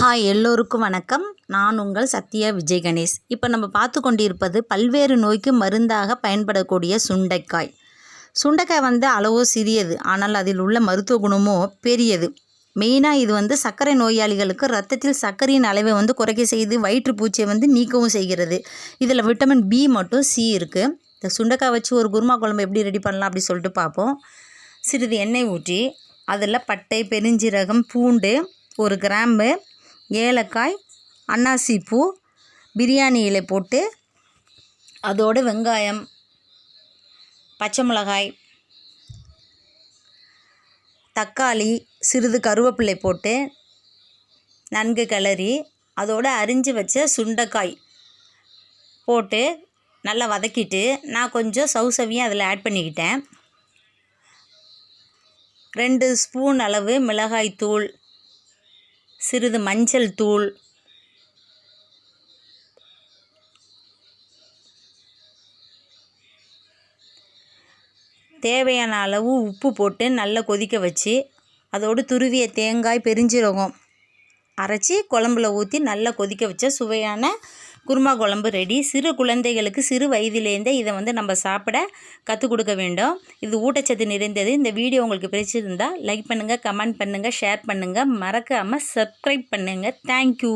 Hi எல்லோருக்கும் வணக்கம். நான் உங்கள் சத்யா விஜய் கணேஷ் இப்போ நம்ம பார்த்து கொண்டிருப்பது பல்வேறு நோய்க்கு மருந்தாக பயன்படக்கூடிய சுண்டைக்காய். சுண்டைக்காய் வந்து அளவோ சிறியது ஆனால் அதில் உள்ள மருத்துவ குணமோ பெரியது. மெயினாக இது வந்து சர்க்கரை நோயாளிகளுக்கு ரத்தத்தில் சர்க்கரையின் அளவை வந்து குறைக்க செய்து வயிற்றுப்பூச்சியை வந்து நீக்கவும் செய்கிறது. இதில் விட்டமின் பி மட்டும் சி இருக்குது இந்த சுண்டைக்காய் வச்சு ஒரு குருமா குழம்பு எப்படி ரெடி பண்ணலாம் அப்படி சொல்லிட்டு பார்ப்போம். சிறிது எண்ணெய் ஊற்றி அதில் பட்டை பெருஞ்சீரகம் பூண்டு ஒரு கிராம்பு ஏலக்காய் அன்னாசி பூ பிரியாணி இலை போட்டு அதோடு வெங்காயம் பச்சை மிளகாய் தக்காளி சிறிது கருவேப்பிலை போட்டு நன்கு கிளறி அதோடு அரிஞ்சு வச்ச சுண்டைக்காய் போட்டு நல்லா வதக்கிட்டு நான் கொஞ்சம் சவுசவியும் அதில் ஆட் பண்ணிக்கிட்டேன். ரெண்டு ஸ்பூன் அளவு மிளகாய் தூள் சிறிது மஞ்சள் தூள். தேவையான அளவு உப்பு போட்டு நல்லா கொதிக்க வச்சு அதோடு துருவிய தேங்காய் பெருஞ்சீரகம் அரைச்சி குழம்புல ஊற்றி நல்லா கொதிக்க வச்ச சுவையான குருமா குழம்பு ரெடி சிறு குழந்தைகளுக்கு சிறு வயதிலேருந்தே இதை வந்து நம்ம சாப்பிட கற்றுக் கொடுக்க வேண்டும். இது ஊட்டச்சத்து நிறைந்தது. இந்த வீடியோ உங்களுக்கு பிடிச்சிருந்தால் லைக் பண்ணுங்கள் கமெண்ட் பண்ணுங்கள் ஷேர் பண்ணுங்கள் மறக்காமல் சப்ஸ்கிரைப் பண்ணுங்கள் தேங்க்யூ